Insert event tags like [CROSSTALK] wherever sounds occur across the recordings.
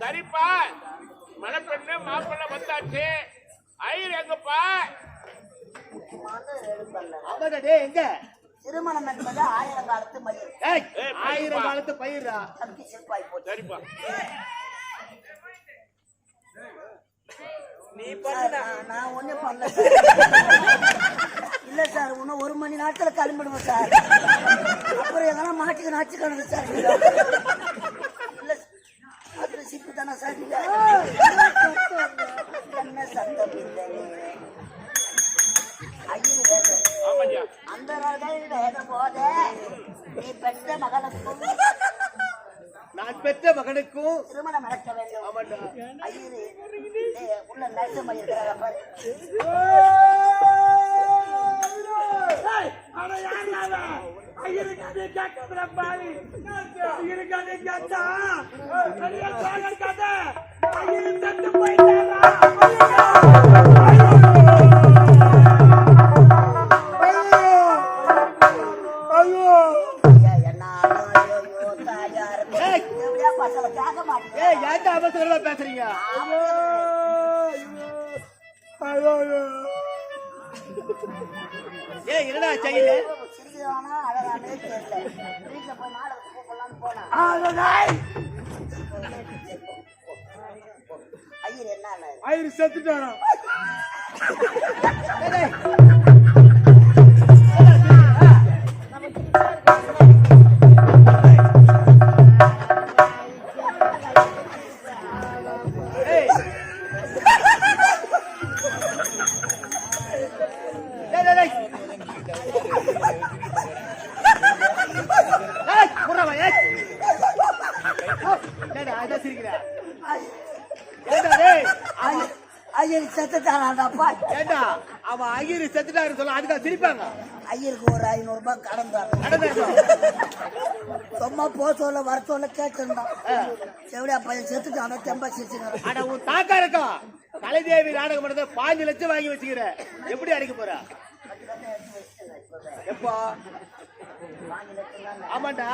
சரிப்பா. மணப்பெண்ணு மாப்பிள்ளை வந்தாச்சு. ஐயர் எங்கப்பா? எங்க? திருமணம் என்பது ஆயிரம் காலத்து ஏய், ஆயிரம். காலத்து பயிரா? தம்பி சிற்பாய் போச்சு. சரிப்பா. சார், நான்- நான் ஒண்ணும் பண்ணல சார். இல்ல சார் இன்னும் ஒரு மணி நேரத்துல கிளம்பிடுவோம் சார். அப்புறம் எதனா மாட்டுக்கு நாச்சு கிடக்கு சார் இல்லை. ஐயரு வேதம் ஆமாய்யா. அந்த போத. நீ பெற்ற மகனுக்கும் நான் பெற்ற மகனுக்கும் திருமணம் நடக்க வேண்டும். ஆமாண்டா. ஐயரு ஏய், உள்ள நைட்டு மயிர் பாரு ஐயா, ஆயிரம் செத்துட்டானா ஐயருக்கு ஒரு ஐநூறு ரூபாய் கடன் தரணும். சும்மா போ சொல்ல வர சொல்ல கேட்டிருந்தான். எப்படியா பையன் செத்துட்டானா தெம்பா சிரிச்சுக்கிறான் ஆனா உன் தாக்கா இருக்கா? கலைதேவி நாடகம் பண்ணத பாஞ்சு லட்சம் வாங்கி வச்சுக்கிற. எப்படி அடிக்க போற? எப்போ? ஆமாண்டா.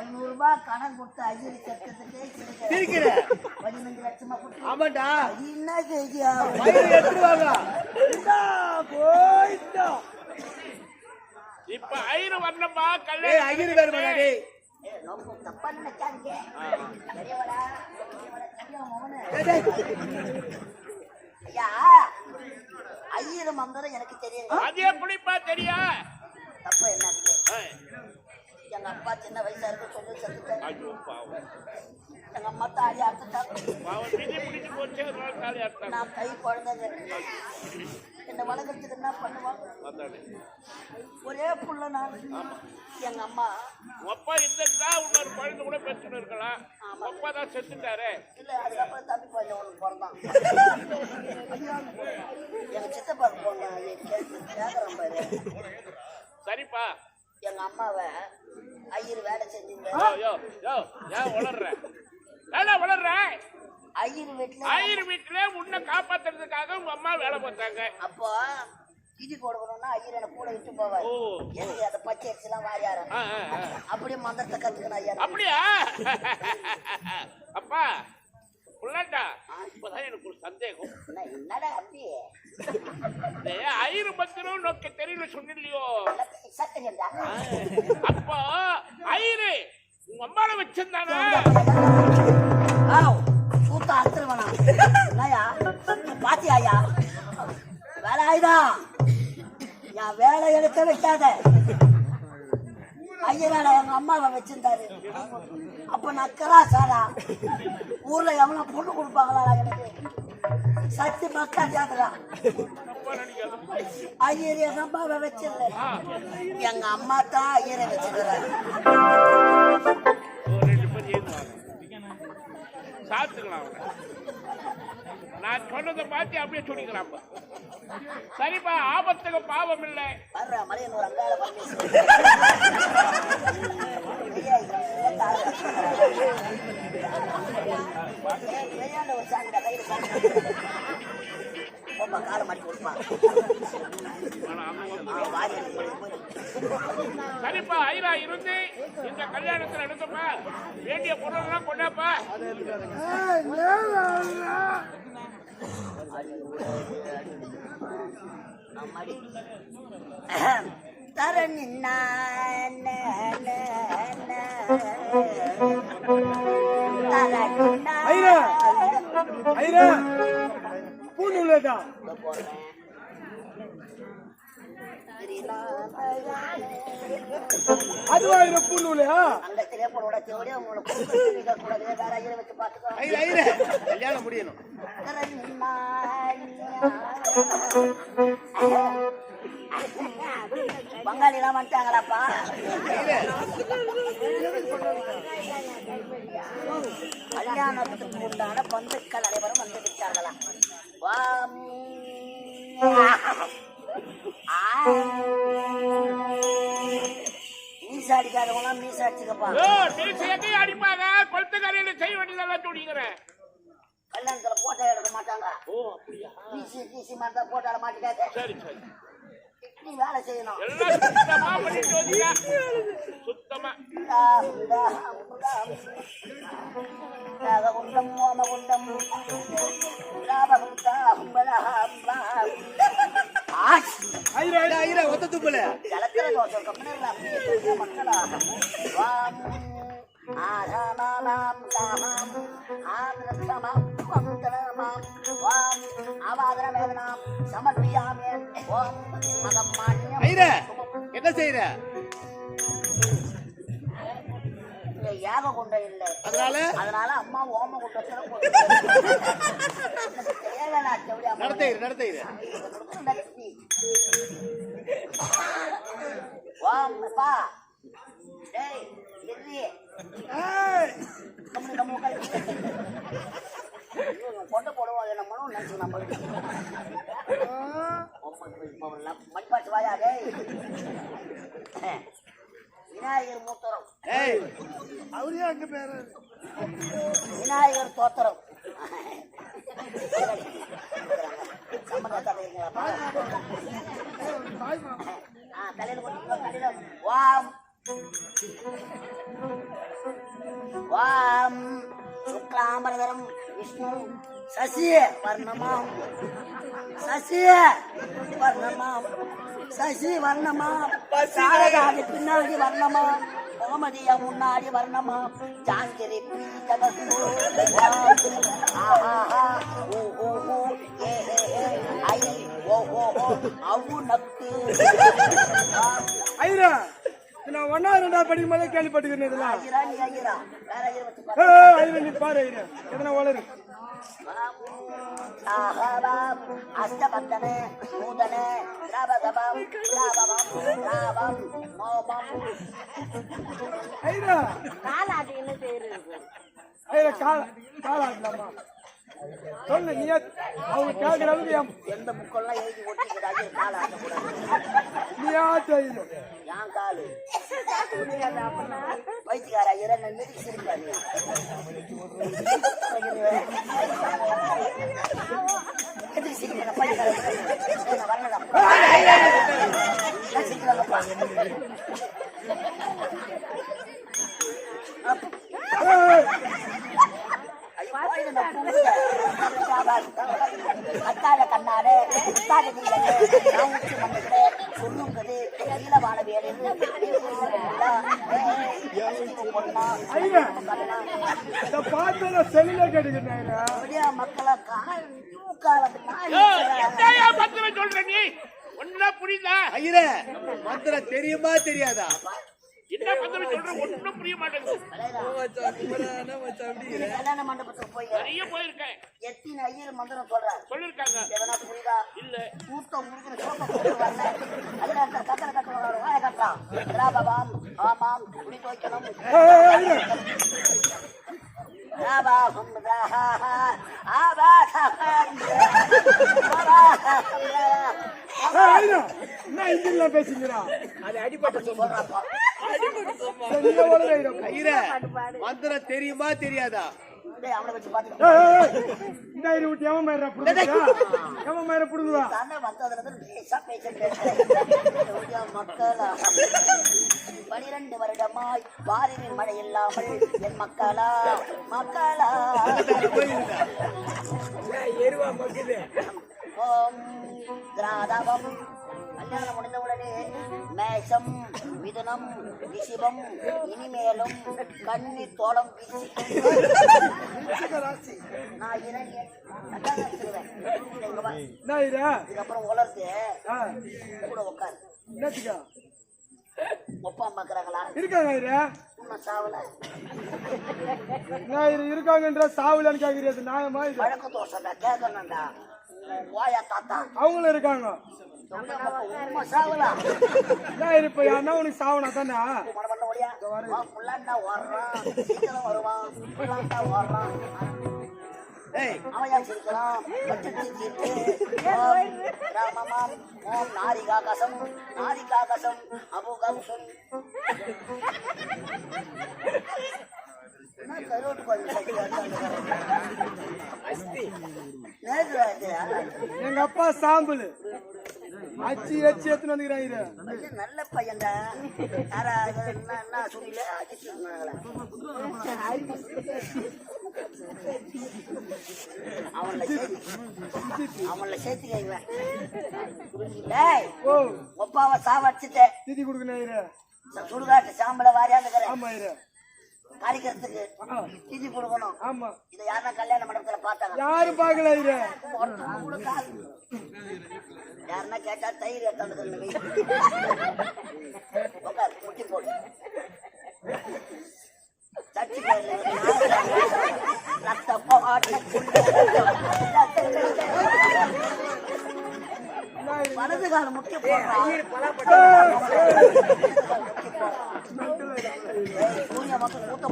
ஐநூறு ரூபாய் கடன் கொடுத்து ஐயர் செத்துட்டே சிரிக்கிற? பதினஞ்சு லட்சமா கொடுத்து. ஆமாண்டா. என்ன செய்தியா? எடுத்துருவாங்க. இப்ப ஐயர் வரணும்பா ஏய் கல்யாணம் ஐயரு வேறு மகனே தப்பா டேய். ஐயா ஐயர் மந்திரம் எனக்கு தெரியுங்க. அது எப்படிப்பா தெரியும்? தப்பா என்ன எங்க அப்பா சின்ன வயசா இருக்க சொல்லி செத்துட்டாரு. எங்க அம்மா தாலி அறுத்துட்டாங்க. நான் கை குழந்தைங்க. என்ன வளர்க்கறதுக்கு என்ன பண்ணுவாங்க? ஒரே புள்ள நான். எங்க அம்மா. அப்பா இருந்திருந்தா இன்னொரு குழந்தை கூட பெற்றுன்னு இருக்கலாம். அப்பா தான் செத்துட்டாரு. இல்ல அதுக்கப்புறம் தம்பி பையன் ஒண்ணு பிறந்தான். எங்க சித்தப்பா போங்க கேக்குறேன் பாரு. சரிப்பா. எங்க அம்மாவை ஐயர் வேலை வளர்ற ஐயர் வீட்டுல ஐயர் வீட்டுல உன்னை காப்பாத்துறதுக்காக உங்க அம்மா வேலை பார்த்தாங்க. அப்போ திதி கொடுக்கணும்னா ஐயர் என்ன கூட விட்டு போவார். எனக்கு அந்த பச்சை அரிசி எல்லாம் வாரியாரு. அப்படியே மந்திரத்தை கத்துக்கணும் ஐயா அப்படியா? அப்பா புள்ளாண்டா இப்பதான் எனக்கு ஒரு சந்தேகம். என்ன, என்னடா அப்படி? இந்த ஐயர் பத்திரம் நோக்க தெரியல சொன்னில்லையோ? அப்போ ஐயரு உங்க அம்மாவை வச்சிருந்தானா? சூத்த அறுத்துருவனா? என்னய்யா? பாத்தியா ஐயா வேலை ஆயுதா? என் வேலை எடுக்க வைக்காத. ஐயனால எங்க அம்மாவை வச்சிருந்தாரு. அப்ப நான் கிராசாரா ஊர்ல எவனா பொண்ணு கொடுப்பாங்களா எனக்கு சத்தி மக்கா ஜாதரா அப்பா நினைக்காத. ஐயர் எங்க அம்மாவை வச்சிருந்த எங்க அம்மா தான் ஐயரை அவனை. நான் சொன்னதை பார்த்து அப்படியே சொல்லிக்கலாம். சரிப்பா ஆபத்துக்கு பாவம் இல்லை [LAUGHS] வர்ற மலையன் ஒரு அங்காள ஐயா, இருந்து இந்த கல்யாணத்தில் எடுத்தப்பா. வேண்டிய பொருளெல்லாம் கொண்டாப்பா. அம்மாடி. தரணி ஐயா அதுவா இது பூண்டு உள்ளயா அங்க தேடி உங்களை கூடாது வேற ஐயரை வச்சு பார்த்துக்கோ கல்யாணம் முடியணும் பங்காளி எல்லாம் வந்துட்டாங்களாப்பா? கல்யாணத்துக்கு உண்டான பந்துக்கள் அனைவரும் வந்து விட்டார்களா. மீசை மீசை நீ எங்கேயும் அடிப்பாங்க? கொளுத்துக்கரையில செய்ய வேண்டியதெல்லாம் சொல்லிக்கிறேன் கல்யாணத்துல போட்டோ எடுக்க மாட்டாங்க. பிசி மாதிரி தான் போட்டோல மாட்டிக்காத. நீ வேலை செய்யணும் சுத்தமா வந்தீங்க சுத்தமா குண்டம் மோமகுண்டம் என்ன செய்யற யாக குண்டம் இல்லை. அதனால? அதனால அம்மா ஓம குண்டத்துல நடத்த இரு நடத்த இரு. ஓம்பா டேய் எதிரி கம்மு கம்மு. கொண்டு போடுவோம். நம்மளும் நினைச்சு நம்மளுக்கு மண்பாட்டு வாயா டேய். விநாயகர் மூத்தரம் ஏய் அவரே அங்க பேரு? விநாயகர் தோத்திரம். தலையில போட்டு தலையில. வாம். வாம். சுக்லாம்பரதரம் விஷ்ணு சசி வர்ணமாம். சசி வர்ணமாம். சசி வர்ணமாம். சாரதாதி பின்னாடி வர்ணமாம். கோமதிய முன்னாடி வர்ணமாம். ஜாங்கிரி பீஜகஸ்து ஆஹா ஓ ஓ ஓ ஏ ஏ ஏ ஐ ஓ ஓ ஓ அவு நக்கு நான் ஒன்னா ரெண்டா படிக்கும் போதே கேள்விப்பட்டுக்கிறேன் இதெல்லாம். நீ பாரு எதனா வளரு. அஷ்டபந்தன நூதன திராவகவாம் திராவகம் திராவம் மோபம். ஐயா காலாட்டு என்ன செய்யறது ஐயா கால சொல்லு நீ அவங்க கேட்கிற அளவுக்கு எந்த புக்கெல்லாம் எழுதி ஒட்டிக்கிட்டு ஐயர் காலாட்ட கூடாது. நீ ஆட்டு ஐயா யான் காலு. வைத்தியக்கார ஐயரை நான் மிதிச்சு சிரிப்பாரு சிரிக்கிறேன் பைத்தியக்கார ஐயர் வரலாம் சிரிக்கிறாங்கப்பா அத்தாட கண்ணாடு அத்தாட நீலது நான் உச்சி மண்ணுக்கு சொல்லுங்கிறது நீல வாழ வேறு பொண்ணா ஐயா இந்த பாட்டு செல்லுல கேட்டுக்கிறேன் ஐயா மக்களை புரியுதா மந்திரம் தெரியுமா தெரியாதா? என்ன பத்திரம் சொல்ற ஒன்னும் புரிய மாட்டேங்குது. கல்யாண மண்டபத்துக்கு போய் நிறைய போயிருக்கேன். எத்தனை ஐயர் மந்திரம் சொல்றாரு? சொல்லிருக்காங்க எதனா புரியுதா? இல்ல. கூட்டம் முடிக்கிற சோப்பை போட்டு வரல. அதுல அந்த வாய ஆமாம் குடி துவைக்கணும் ராஹா இந்தியில பேசுகிறா சொல்றாப்பா மந்திரம் தெரியுமா தெரியாதா? பனிரெண்டு வருடமாய் பாரினின் மழை இல்லாமல் என் மக்களா. மக்களா. ஓம் திராதவம் கல்யாணம் முடிந்த உடனே மேஷம் மிதுனம் ரிஷிபம் இனிமேலும் கண்ணி தோளம் நான்? இதுக்கப்புறம் உலர்ந்து கூட உட்காரு? ஒப்பா பார்க்கறாங்களா இருக்காங்க சாவல. இருக்காங்கன்ற சாவுலன்னு கேக்குறியா? இது? வழக்கு தோசைடா கேட்கணும்டா ஓயா தாத்தா. அவங்களும் இருக்காங்க. என்ன ஐயரு இப்ப யாருன்னா உனக்கு சாவனா தானே நாரிகாகசம் நாரிகாகசம் சட்டி நேற்று எங்க அப்பா சாம்பல். அச்சி அச்சி எத்தனை பையன் நல்ல பையன்டா. யாரா என்ன சொல்லல? அடிச்சுருந்தாங்களா அவன்ல சேர்த்து அவன்ல சேர்த்துக்க ஒப்பாவை சாவடிச்சுட்டேன். திதி கொடுக்கணும் சுடுகாட்டு சாம்பலை வாரியாந்துக்கிறேன் ஆமா ஆ, திதி கொடுக்கணும். ஆமா. இதை யாருன்னா கல்யாண மண்டபத்துல பார்த்தாங்க யாரும் பார்க்கல கால். யாருன்னா கேட்டா தயிர் உட்கார் முட்டி போடு. பேர்ல ரத்த போகாட்ட வலது கால முட்டி போடுறான் சூரிய மக்கள் கூட்ட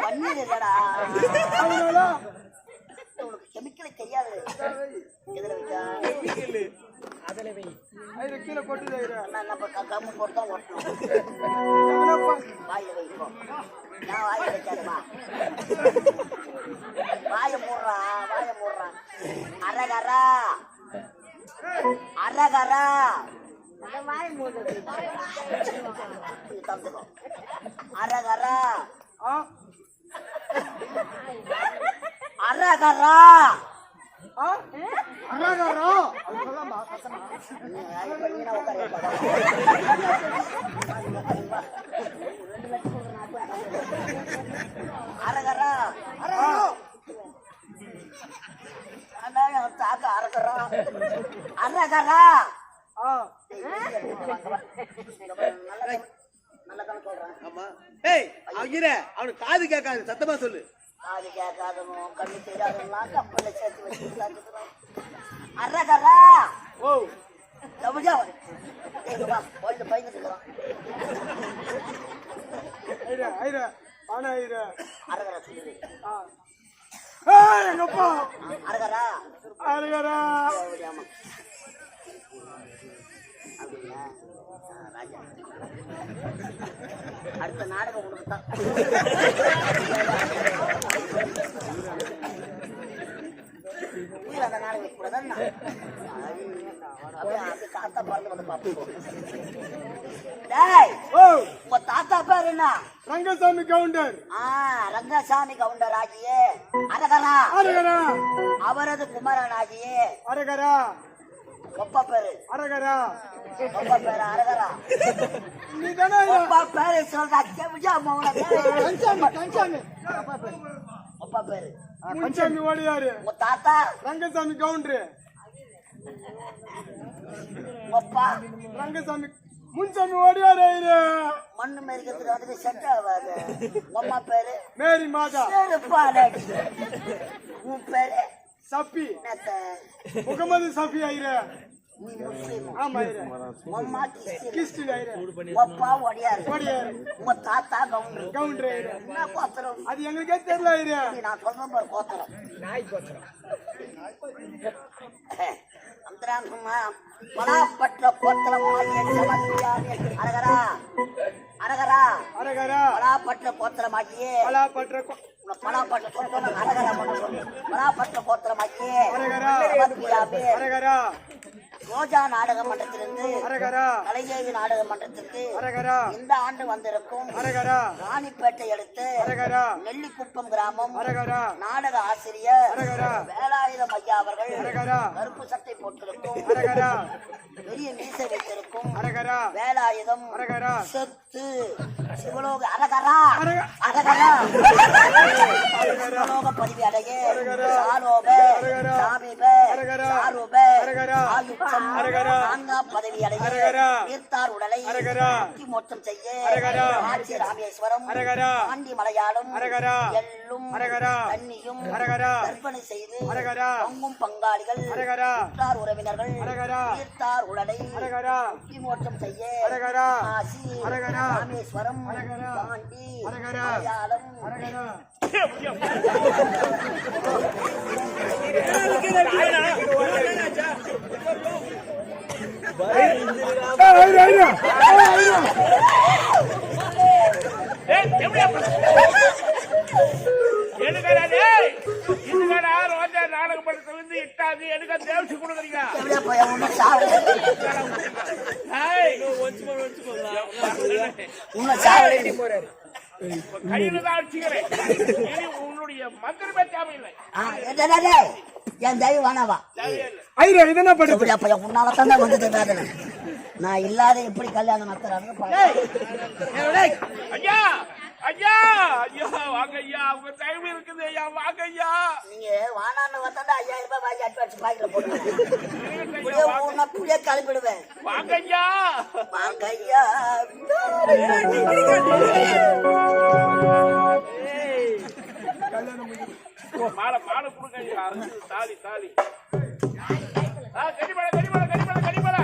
பன்னீர் இல்லடா உனக்கு கெமிக்கலே தெரியாது எதிர கீழே கொட்டுது நான் நம்ம க- போட்டு தான் ஓட்டணும் வைப்போம் நான் வாயில வைக்காதமா வாய மூடுறா வாய மூடுறா அரகரா அரகரா அரகரா அரகரா அரகரா அரகரா அரகரா அரகரா ஆ, நல்ல கணக்கு சொல்றேன் ஆமா ஏய் அகிர அவனுக்கு காது கேட்காது சத்தமா சொல்லு. காது கேட்காதனோ கண்ணு தெரியாதெல்லாம் கப்பல்ல சேர்த்து அரகரா ஓ. ஐயரு ஐயரு ஆனா ஐயரு அரகரா சொல்லுது. ஆ. ஏய், எங்கப்பா அரகரா அப்படியா? ராஜா அடுத்த நாடகம் உனக்கு தான். உயிர் அந்த நாடகம் கூட தான்? அப்படியே அது தாத்தா பார்த்து வந்து பார்ப்போம். உங்க தாத்தா பேர் என்ன? ரங்கசாமி கவுண்டர். ஆ ரங்கசாமி கவுண்டர் ஆகியே. அரகரா. அரகரா. அவரது குமரன் ஆகியே. அரகரா. ஒப்ப பேரு. அரகரா. ஒப்ப பேரு அரகரா. நீ தானே ஒப்ப பேரு சொல்றா. செவிஜா மௌன கஞ்சாமி கஞ்சாமி. ஒப்ப பேரு. முன்சாமி ஓடியாரு. உங்க தாத்தா? ரங்கசாமி கவுண்டர். ஒப்பா ரங்கசாமி முன்சாமி ஓடியாரு மண்ணு மேய்க்கிறதுக்கு வந்து செட் ஆகாது. அம்மா பேரு? மேரி மாதா. உன் பேரு? சப்பி முகமது சஃபி ஐயரு நீ முஸ்லீம். ஆமா ஐயரு உம்மா கிறிஸ்டின். ஐயரு ஒப்பா ஒடியாரு ஓடியாரு. உங்க தாத்தா கவுண்டர். கவுண்டர் ஐயரு என்ன கோத்திரம்? அது எங்களுக்கே தெரியல ஐயரு நீ நான் சொல்றேன் பாரு கோத்திரம். நாய் கோத்திரம். அந்தராங்கம்மா பலாப்பற்ற கோத்திரம் ஆகிய சமத்தியாவே அரகரா அரகரா. அரகரா. பலாப்பற்ற கோத்திரமாகியே பலா பற்ற உனக்கு பலாப்பற்ற கோத்திரம் அரகரா பலாப்பற்ற கோத்திரமாகியே அரகரா. அரகரா. ரோஜா நாடக மன்றத்திலிருந்து கலைஞர் நாடக மன்றத்திற்கு இந்த ஆண்டு வந்திருக்கும் ராணிப்பேட்டை அடுத்து நெல்லிக்குப்பம் கிராமம் அரகரா. நாடக ஆசிரியர் வேலாயுதம் ஐயா அவர்கள் கருப்பு சட்டை போட்டிருக்கும். பெரிய மீசை வைத்திருக்கும். வேலாயுதம். அரகரா. சொத்து. சிவலோக அரகரா. அரக- அரகரா. சிவலோக பதவி அடைய அரகரா. சாமிப. சாரூப அரகரா. நான்காம் பதவி அடைய. தீர்த்தார் உடலை. முக்தி மோட்சம் செய்ய. ஆட்சி ராமேஸ்வரம். ஆண்டி மலையாளம் அரகரா. எள்ளும் அரகரா. தண்ணியும். கற்பனை செய்து அரகரா. பங்கும் பங்காளிகள் அரகரா. உற்றார் உறவினர்கள். தீர்த்தார் உடலை முக்தி மோட்சம் செய்ய. காசி அரகரா. ராமேஸ்வரம். பாண்டி. மலையாளம் அரகரா ஏய், எப்படியா எனக்கடா டேய் இதுக்கடா ரோஜா எனக்கு கையில தான் அடிச்சுக்கிறேன் உன்னுடைய மந்திரமே தேவையில்லை என் தயவு வேணாவா ஐயா இது என்ன உன்னால தான் வந்தது வேதனை நான் இல்லாத எப்படி கல்யாணம் நடத்துறாங்க ஐயா ஐயா ஐயா வாங்க ஐயா உங்க தயவு இருக்குது ஐயா வாங்க ஐயா. நீங்க வானான்னு வந்தா ஐயாயிரம் ரூபாய் வாங்கி அட்வான்ஸ் பாக்கெட்ல இருக்கு புளிய கிளப்பிடுவேன் வாங்க. ஐயா. வாங்க ஐயா. மாலை மாலை கொடுக்க தாலி தாலி. கடிமலை கடிமலை கடிமலை கடிமலை